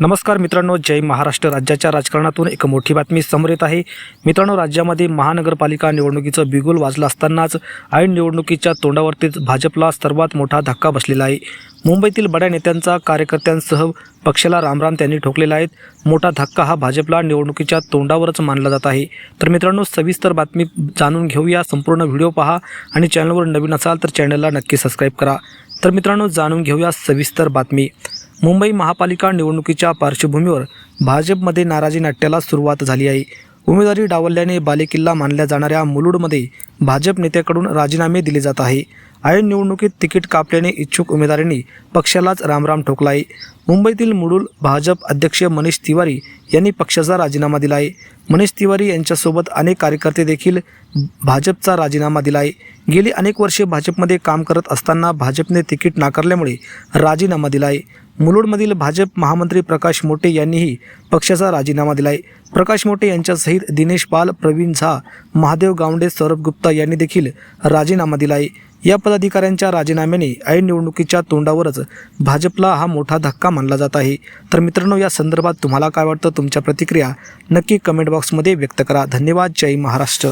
नमस्कार मित्रांनो जय महाराष्ट्र. राज्याच्या राजकारणातून एक मोठी बातमी समोर येत आहे. मित्रांनो राज्यामध्ये महानगरपालिका निवडणुकीचं बिगुल वाजलं असतानाच ऐन निवडणुकीच्या तोंडावरतीच भाजपला सर्वात मोठा धक्का बसलेला आहे. मुंबईतील बड्या नेत्यांचा कार्यकर्त्यांसह पक्षाला रामराम त्यांनी ठोकलेला आहेत मोठा धक्का हा भाजपला निवडणुकीच्या तोंडावरच मानला जात आहे. तर मित्रांनो सविस्तर बातमी जाणून घेऊया. संपूर्ण व्हिडिओ पहा आणि चॅनलवर नवीन असाल तर चॅनलला नक्की सबस्क्राईब करा. तर मित्रांनो जाणून घेऊया सविस्तर बातमी. मुंबई महापालिका निवडणुकीच्या पार्श्वभूमीवर भाजपमध्ये नाराजी नाट्याला सुरुवात झाली आहे. उमेदवारी डावलल्याने बालेकिल्ला मानल्या जाणाऱ्या मुलुडमध्ये भाजप नेत्याकडून राजीनामे दिले जात आहे. ऐन निवडणुकीत तिकीट कापल्याने इच्छुक उमेदवारांनी पक्षालाच रामराम ठोकला आहे मुंबईतील मुलुड भाजप अध्यक्ष मनीष तिवारी यांनी पक्षाचा राजीनामा दिला आहे मनीष तिवारी यांच्यासोबत अनेक कार्यकर्ते देखील भाजपचा राजीनामा दिला आहे गेली अनेक वर्षे भाजपमध्ये काम करत असताना भाजपने तिकीट नाकारल्यामुळे राजीनामा दिला आहे मुलुडमधील भाजप महामंत्री प्रकाश मोटे यांनीही पक्षाचा राजीनामा दिला आहे प्रकाश मोटे यांच्यासहित दिनेश पाल प्रवीण झा महादेव गावंडे सौरभ गुप्ता यांनी देखील राजीनामा दिला आहे या पदाधिकाऱ्यांच्या राजीनाम्याने ऐन निवडणुकीच्या तोंडावरच भाजपला हा मोठा धक्का मानला जात आहे. तर मित्रांनो या संदर्भात तुम्हाला काय वाटतं? तुमच्या प्रतिक्रिया नक्की कमेंट बॉक्समध्ये व्यक्त करा. धन्यवाद. जय महाराष्ट्र.